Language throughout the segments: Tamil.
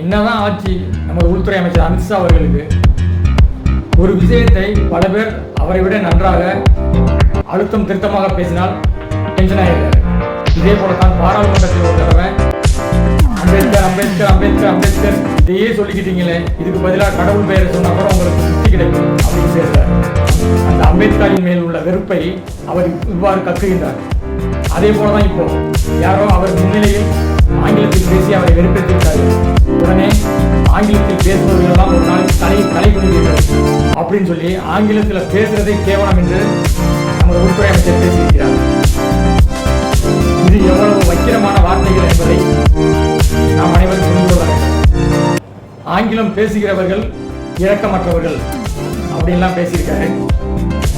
என்னதான் ஆட்சி நமது உள்துறை அமைச்சர் அமித்ஷா அவர்களுக்கு ஒரு விஷயத்தை பல பேர் அவரை விட நன்றாக அழுத்தம் திருத்தமாக பேசினால் டென்ஷன் இதே போல தான் பாராளுமன்றத்தில் ஒரு தடவை அம்பேத்கர் அம்பேத்கர் அம்பேத்கர் அம்பேத்கர் இதையே சொல்லிக்கிட்டீங்களே இதுக்கு பதிலாக கடவுள் பெயரை சொன்னால் கூட உங்களுக்கு திருப்தி கிடைக்கும் அப்படின்னு பேசுறார். அந்த அம்பேத்கரின் மேல் உள்ள வெறுப்பை அவர் இவ்வாறு கக்குகின்றார். அதே போலதான் இப்போ யாரோ அவர் முன்னிலையில் ஆங்கிலத்தில் பேசி அவரை வெறுப்பேற்றி ஆங்கிலத்தில் ஒரு தலை தலை அப்படின்னு சொல்லி ஆங்கிலத்தில் பேசுறதை கேவலம் என்று நமது உள்துறை அமைச்சர் பேசியிருக்கிறார் இது எவ்வளவு வக்கிரமான வார்த்தைகள் என்பதை நாம் அனைவரும் புரிந்து கொள்ள ஆங்கிலம் பேசுகிறவர்கள் இரக்கமற்றவர்கள் அப்படின்லாம் பேசியிருக்காரு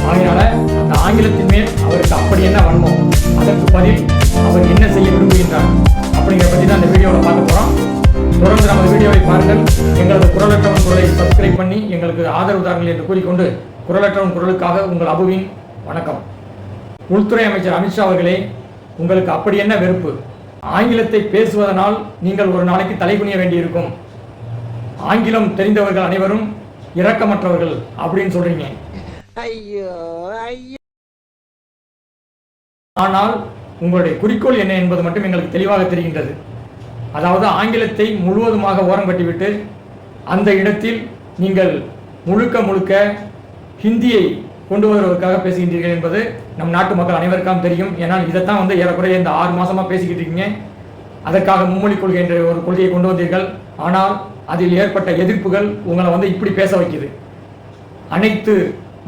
அதனால அந்த ஆங்கிலத்தின் மேல் அவருக்கு அப்படி என்ன வன்மம் அதற்கு பதில் அவர் என்ன செய்ய விரும்புகின்றார் அப்படிங்கிற பற்றி தான் அந்த வீடியோவில் பார்க்க போகிறோம். தொடர்ந்து நமது வீடியோவை பாருங்கள். எங்களது குரலற்றவன் குரலை சப்ஸ்கிரைப் பண்ணி எங்களுக்கு ஆதரவு தாருங்கள் என்று கூறிக்கொண்டு குரலற்றவன் குரலுக்காக உங்கள் அபுவின் வணக்கம். உள்துறை அமைச்சர் அமித்ஷா அவர்களே உங்களுக்கு அப்படி என்ன வெறுப்பு? ஆங்கிலத்தை பேசுவதனால் நீங்கள் ஒரு நாளைக்கு தலைகுனிய வேண்டியிருக்கும். ஆங்கிலம் தெரிந்தவர்கள் அனைவரும் இரக்கமற்றவர்கள் அப்படின்னு சொல்றீங்க. ஐயோ ஐயோ. ஆனால் உங்களுடைய குறிக்கோள் என்ன என்பது மட்டும் எங்களுக்கு தெளிவாக தெரிகின்றது. அதாவது ஆங்கிலத்தை முழுவதுமாக ஓரம் கட்டிவிட்டு அந்த இடத்தில் நீங்கள் முழுக்க முழுக்க ஹிந்தியை கொண்டு வருவதற்காக பேசுகின்றீர்கள் என்பது நம் நாட்டு மக்கள் அனைவருக்கும் தெரியும். ஏன்னால் இதைத்தான் வந்து ஏறக்குறைய இந்த ஆறு மாசமா பேசிக்கிட்டு இருக்கீங்க. அதற்காக மும்மொழி கொள்கை என்ற ஒரு கொள்கையை கொண்டு வந்தீர்கள். ஆனால் அதில் ஏற்பட்ட எதிர்ப்புகள் உங்களை வந்து இப்படி பேச வைக்குது. அனைத்து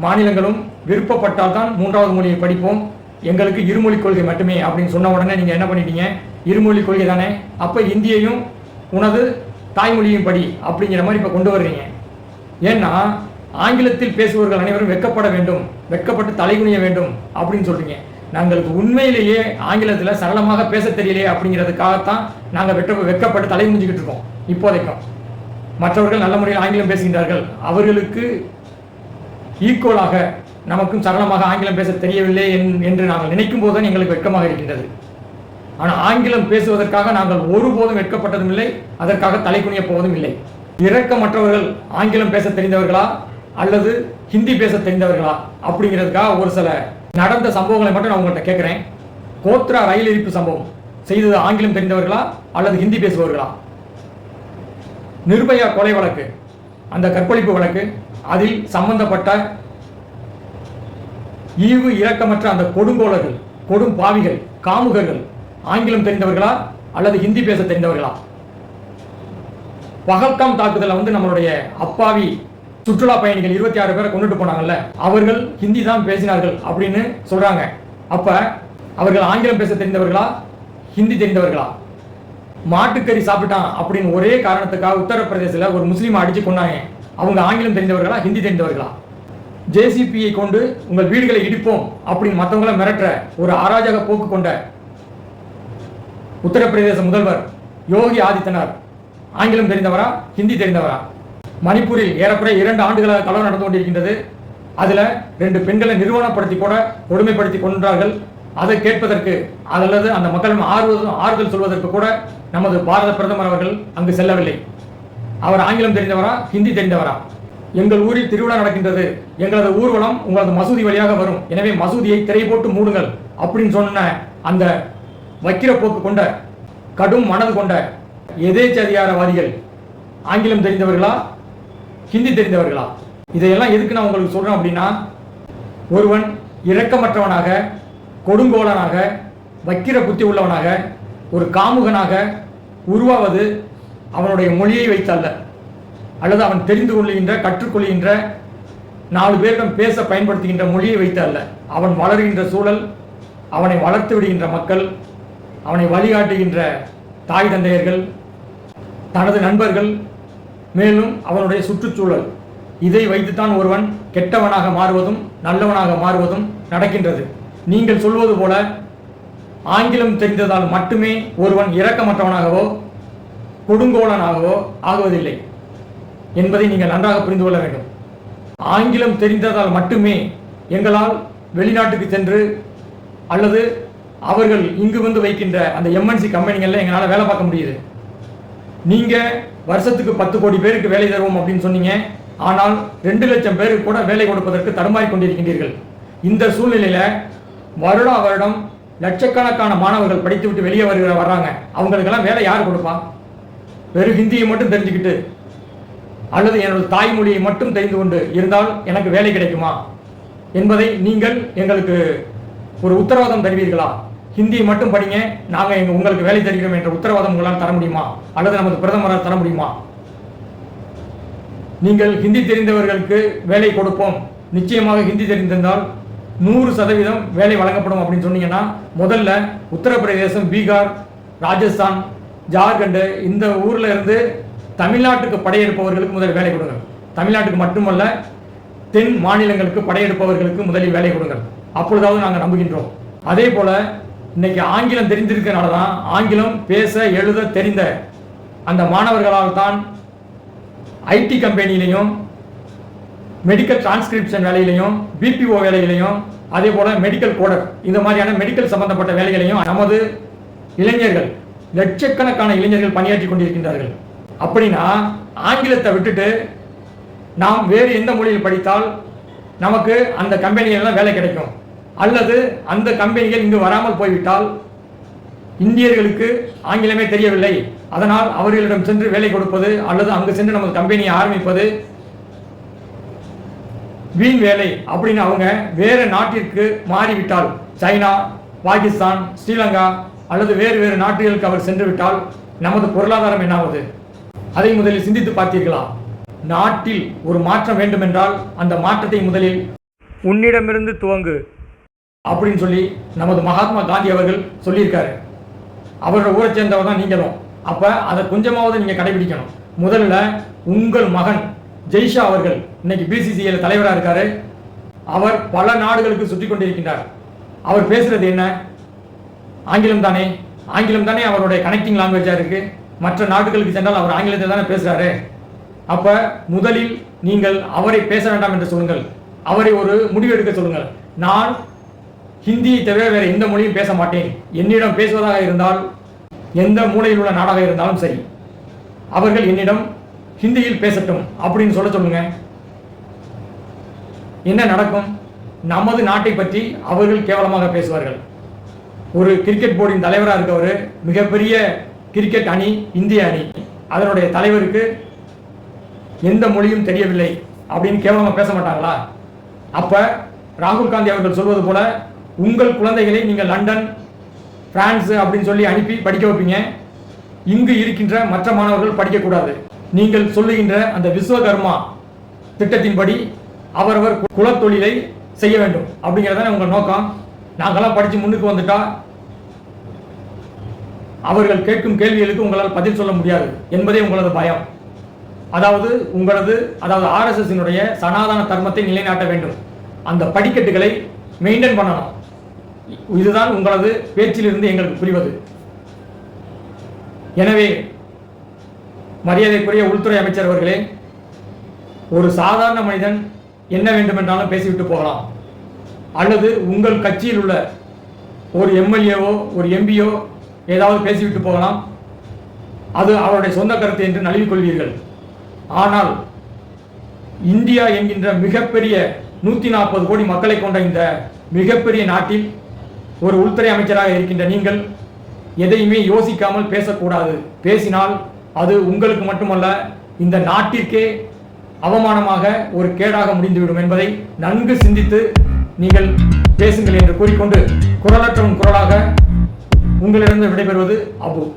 மாநிலங்களும் விருப்பப்பட்டால் தான் மூன்றாவது மொழியை படிப்போம். எங்களுக்கு இருமொழி கொள்கை மட்டுமே அப்படின்னு சொன்ன உடனே நீங்கள் என்ன பண்ணிட்டீங்க? இருமொழி கொள்கை தானே? அப்போ இந்தியையும் உனது தாய்மொழியும் படி அப்படிங்கிற மாதிரி இப்போ கொண்டு வர்றீங்க. ஏன்னா ஆங்கிலத்தில் பேசுபவர்கள் அனைவரும் வெட்கப்பட வேண்டும் வெட்கப்பட்டு தலைகுனிய வேண்டும் அப்படின்னு சொல்கிறீங்க நாங்களுக்கு உண்மையிலேயே ஆங்கிலத்தில் சரளமாக பேச தெரியலையே அப்படிங்கிறதுக்காகத்தான் நாங்கள் வெட்ட வெக்கப்பட்டு தலை இருக்கோம் இப்போதைக்கும். மற்றவர்கள் நல்ல முறையில் ஆங்கிலம் பேசுகின்றார்கள். அவர்களுக்கு ஈக்குவலாக நமக்கும் சரளமாக ஆங்கிலம் பேச தெரியவில்லை என்- என்று நாங்கள் நினைக்கும் போதுதான் எங்களுக்கு வெட்கமாக இருக்கின்றது. ஆனால் ஆங்கிலம் பேசுவதற்காக நாங்கள் ஒருபோதும் வெட்கப்பட்டதும் இல்லை அதற்காக தலை போவதும் இல்லை. இரக்கமற்றவர்கள் ஆங்கிலம் பேச தெரிந்தவர்களா? அல்லது ஹிந்தி பேச தெரிந்தவர்களா? அப்படிங்கிறதுக்காக ஒரு சில நடந்த சம்பவங்களை மட்டும் நான் உங்கள்கிட்ட கேட்குறேன். கோத்ரா ரயில் எரிப்பு சம்பவம் செய்தது ஆங்கிலம் தெரிந்தவர்களா? அல்லது ஹிந்தி பேசுபவர்களா? நிர்பயா கொலை வழக்கு அந்த கற்பழிப்பு வழக்கு அதில் சம்பந்தப்பட்ட ஈவு இரக்கமற்ற அந்த கொடுங்கோளர்கள் கொடும் பாவிகள் காமுகர்கள் ஆங்கிலம் தெரிந்தவர்களா அல்லது ஹிந்தி பேச தெரிந்தவர்களா? பகல்காம் தாக்குதலில் வந்து நம்மளுடைய அப்பாவி சுற்றுலா பயணிகள் இருபத்தி ஆறு பேரை கொண்டுட்டு போனாங்கல்ல அவர்கள் ஹிந்தி தான் பேசினார்கள் அப்படின்னு சொல்றாங்க. அப்ப அவர்கள் ஆங்கிலம் பேச தெரிந்தவர்களா ஹிந்தி தெரிந்தவர்களா? மாட்டுக்கறி சாப்பிட்டான் அப்படின்னு ஒரே காரணத்துக்காக உத்தரப்பிரதேசத்தில் ஒரு முஸ்லீம் அடிச்சு கொண்டாங்க அவங்க ஆங்கிலம் தெரிந்தவர்களா ஹிந்தி தெரிந்தவர்களா? ஜேசிபியை கொண்டு உங்கள் வீடுகளை இடிப்போம் அப்படின்னு மற்றவங்களை மிரட்டுற ஒரு அராஜக போக்கு கொண்ட உத்தரப்பிரதேச முதல்வர் யோகி ஆதித்யநாத். ஆங்கிலம் தெரிந்தவரா ஹிந்தி தெரிந்தவரா? மணிப்பூரில் ஏறக்குறைய இரண்டு ஆண்டுகளாக கலவரம் நடந்து கொண்டிருக்கின்றது. அதில் ரெண்டு பெண்களை நிறுவனப்படுத்தி கூட கொடுமைப்படுத்தி கொன்றார்கள். அதை கேட்பதற்கு அல்லது அந்த மக்களிடம் ஆறுவதும் ஆறுதல் சொல்வதற்கு கூட நமது பாரத பிரதமர் அவர்கள் அங்கு செல்லவில்லை. அவர் ஆங்கிலம் தெரிந்தவரா ஹிந்தி தெரிந்தவரா? எங்கள் ஊரில் திருவிழா நடக்கின்றது. எங்களது ஊர்வலம் உங்களது மசூதி வழியாக வரும். எனவே மசூதியை திரை போட்டு மூடுங்கள் அப்படின்னு சொன்ன அந்த வக்கிர போக்கு கொண்ட கடும் மனது கொண்ட எதேச்சதிகாரவாதிகள் ஆங்கிலம் தெரிந்தவர்களா ஹிந்தி தெரிந்தவர்களா? இதையெல்லாம் எதுக்கு நான் உங்களுக்கு சொல்கிறேன் அப்படின்னா ஒருவன் இரக்கமற்றவனாக கொடுங்கோலனாக வக்கிர புத்தி உள்ளவனாக ஒரு காமுகனாக உருவாவது அவனுடைய மொழியை வைத்தல்ல. அல்லது அவன் தெரிந்து கொள்கின்ற கற்றுக்கொள்கின்ற நாலு பேரிடம் பேச பயன்படுத்துகின்ற மொழியை வைத்து அல்ல. அவன் வளர்கின்ற சூழல் அவனை வளர்த்து விடுகின்ற மக்கள் அவனை வழிகாட்டுகின்ற தாய் தந்தையர்கள் தனது நண்பர்கள் மேலும் அவனுடைய சுற்றுச்சூழல். இதை வைத்துத்தான் ஒருவன் கெட்டவனாக மாறுவதும் நல்லவனாக மாறுவதும் நடக்கின்றது. நீங்கள் சொல்வது போல ஆங்கிலம் தெரிந்ததால் மட்டுமே ஒருவன் இரக்கமற்றவனாகவோ கொடுங்கோலனாகவோ ஆகுவதில்லை. என்பதை நீங்கள் நன்றாக புரிந்து கொள்ள வேண்டும். ஆங்கிலம் தெரிந்ததால் மட்டுமே எங்களால் வெளிநாட்டுக்கு சென்று அல்லது அவர்கள் இங்கு வந்து வைக்கின்ற அந்த எம்என்சி கம்பெனிகளில் எங்களால் வேலை பார்க்க முடியுது. நீங்கள் வருஷத்துக்கு பத்து கோடி பேருக்கு வேலை தருவோம் அப்படின்னு சொன்னீங்க. ஆனால் ரெண்டு லட்சம் பேருக்கு கூட வேலை கொடுப்பதற்கு தடுமாறி கொண்டிருக்கின்றீர்கள். இந்த சூழ்நிலையில் வருடா வருடம் லட்சக்கணக்கான மாணவர்கள் படித்துவிட்டு வெளியே வருகிற வர்றாங்க. அவங்களுக்கெல்லாம் வேலை யார் கொடுப்பா? வெறும் ஹிந்தியை மட்டும் தெரிஞ்சுக்கிட்டு அல்லது என்னோட தாய்மொழியை மட்டும் தெரிந்து கொண்டு இருந்தால் எனக்கு வேலை கிடைக்குமா? என்பதை நீங்கள் எங்களுக்கு ஒரு உத்தரவாதம் தருவீர்களா? ஹிந்தியை மட்டும் படிங்க நாங்கள் எங்கள் உங்களுக்கு வேலை தருகிறோம் என்ற உத்தரவாதம் உங்களால் தர முடியுமா? அல்லது நமது பிரதமரால் தர முடியுமா? நீங்கள் ஹிந்தி தெரிந்தவர்களுக்கு வேலை கொடுப்போம். நிச்சயமாக ஹிந்தி தெரிந்திருந்தால் நூறு சதவீதம் வேலை வழங்கப்படும் அப்படின்னு சொன்னீங்கன்னா முதல்ல உத்தரப்பிரதேசம் பீகார் ராஜஸ்தான் ஜார்க்கண்டு இந்த ஊரில் இருந்து தமிழ்நாட்டுக்கு படையெடுப்பவர்களுக்கு முதல் வேலை கொடுங்கள். தமிழ்நாட்டுக்கு மட்டுமல்ல தென் மாநிலங்களுக்கு படையெடுப்பவர்களுக்கு முதலில் வேலை கொடுங்கள். அப்பொழுதாவது நாங்கள் நம்புகின்றோம். அதே போல இன்னைக்கு ஆங்கிலம் தெரிந்திருக்கிறனால தான் ஆங்கிலம் பேச எழுத தெரிந்த அந்த மாணவர்களால் தான் ஐடி கம்பெனியிலையும் மெடிக்கல் டிரான்ஸ்கிரிப்ஷன் வேலையிலையும் பிபிஓ வேலையிலையும் அதே போல் மெடிக்கல் கோடர் இந்த மாதிரியான மெடிக்கல் சம்பந்தப்பட்ட வேலைகளையும் நமது இளைஞர்கள் லட்சக்கணக்கான இளைஞர்கள் பணியாற்றி கொண்டிருக்கின்றார்கள். அப்படின்னா ஆங்கிலத்தை விட்டுட்டு நாம் வேறு எந்த மொழியில் படித்தால் நமக்கு அந்த கம்பெனியெல்லாம் வேலை கிடைக்கும். அல்லது அந்த கம்பெனிகள் இங்கு வராமல் போய்விட்டால் இந்தியர்களுக்கு ஆங்கிலமே தெரியவில்லை. அதனால் அவர்களிடம் சென்று வேலை கொடுப்பது அல்லது அங்கு சென்று நமது கம்பெனியை ஆரம்பிப்பது வீண் வேலை அப்படின்னு அவங்க வேறு நாட்டிற்கு மாறிவிட்டால் சைனா பாகிஸ்தான் ஸ்ரீலங்கா அல்லது வேறு வேறு நாடுகளுக்கு அவர் சென்று விட்டால் நமது பொருளாதாரம் என்னாவது? அதை முதலில் சிந்தித்து பார்த்தீர்களா? நாட்டில் ஒரு மாற்றம் வேண்டுமென்றால் அந்த மாற்றத்தை முதலில் உன்னிடமிருந்து துவங்கு. அப்படின்னு சொல்லி நமது மகாத்மா காந்தி அவர்கள் சொல்லியிருக்காரு. அவரோட ஊரை சேர்ந்தவர் தான் நீங்களும். அப்போ அதை கொஞ்சமாவது நீங்கள் கடைபிடிக்கணும். முதல்ல உங்கள் மகன் ஜெய்ஷா அவர்கள் இன்னைக்கு பிசிசிஐல தலைவராக இருக்காரு. அவர் பல நாடுகளுக்கு சுற்றி கொண்டிருக்கின்றார். அவர் பேசுறது என்ன? ஆங்கிலம் தானே? ஆங்கிலம் தானே அவருடைய கனெக்டிங் லாங்குவேஜாக இருக்கு. மற்ற நாடுகளுக்கு சென்றால் அவர் ஆங்கிலத்தில் தானே பேசுறாரு. அப்போ முதலில் நீங்கள் அவரை பேச வேண்டாம் என்று சொல்லுங்கள். அவரை ஒரு முடிவு எடுக்க சொல்லுங்கள். நான் ஹிந்தியை தவிர வேறு எந்த மொழியும் பேச மாட்டேன். என்னிடம் பேசுவதாக இருந்தால் எந்த மூலையில் உள்ள நாடாக இருந்தாலும் சரி அவர்கள் என்னிடம் ஹிந்தியில் பேசட்டும் அப்படின்னு சொல்ல சொல்லுங்க. என்ன நடக்கும்? நமது நாட்டை பற்றி அவர்கள் கேவலமாக பேசுவார்கள். ஒரு கிரிக்கெட் போர்டின் தலைவராக இருக்கவர் மிகப்பெரிய கிரிக்கெட் அணி இந்திய அணி. அதனுடைய தலைவருக்கு எந்த மொழியும் தெரியவில்லை அப்படின்னு கேவலமாக பேச மாட்டாங்களா? அப்போ ராகுல் காந்தி அவர்கள் சொல்வது போல உங்கள் குழந்தைகளை நீங்கள் லண்டன் பிரான்ஸ் அப்படின்னு சொல்லி அனுப்பி படிக்க வைப்பீங்க. இங்கு இருக்கின்ற மற்ற மாணவர்கள் படிக்கக்கூடாது. நீங்கள் சொல்லுகின்ற அந்த விஸ்வகர்மா திட்டத்தின்படி அவரவர் குலத்தொழிலை செய்ய வேண்டும் அப்படிங்கிறதான உங்கள் நோக்கம். நாங்களாம் படித்து முன்னுக்கு வந்துட்டால் அவர்கள் கேட்கும் கேள்விகளுக்கு உங்களால் பதில் சொல்ல முடியாது என்பதே உங்களது பயம். அதாவது உங்களது அதாவது ஆர்எஸ்எஸ்னுடைய சனாதன தர்மத்தை நிலைநாட்ட வேண்டும். அந்த படிக்கட்டுகளை மெயின்டைன் பண்ணணும் இதுதான் உங்களது பேச்சிலிருந்து எங்களுக்கு புரிவது. எனவே மரியாதைக்குரிய உள்துறை அமைச்சர் அவர்களே ஒரு சாதாரண மனிதன் என்ன வேண்டுமென்றாலும் பேசிவிட்டு போகலாம். அல்லது உங்கள் கட்சியில் உள்ள ஒரு எம்எல்ஏவோ ஒரு எம்பியோ ஏதாவது பேசிவிட்டு போகலாம். அது அவருடைய சொந்த கருத்து என்று நழுவிக்கொள்வீர்கள் ஆனால் இந்தியா என்கின்ற மிகப்பெரிய நூற்றி நாற்பது கோடி மக்களை கொண்ட இந்த மிகப்பெரிய நாட்டில் ஒரு உள்துறை அமைச்சராக இருக்கின்ற நீங்கள் எதையுமே யோசிக்காமல் பேசக்கூடாது. பேசினால் அது உங்களுக்கு மட்டுமல்ல இந்த நாட்டிற்கே அவமானமாக ஒரு கேடாக முடிந்துவிடும் என்பதை நன்கு சிந்தித்து நீங்கள் பேசுங்கள் என்று கூறிக்கொண்டு குரலற்றவன் குரலாக உங்களிடம் விடைபெறுவது அபு.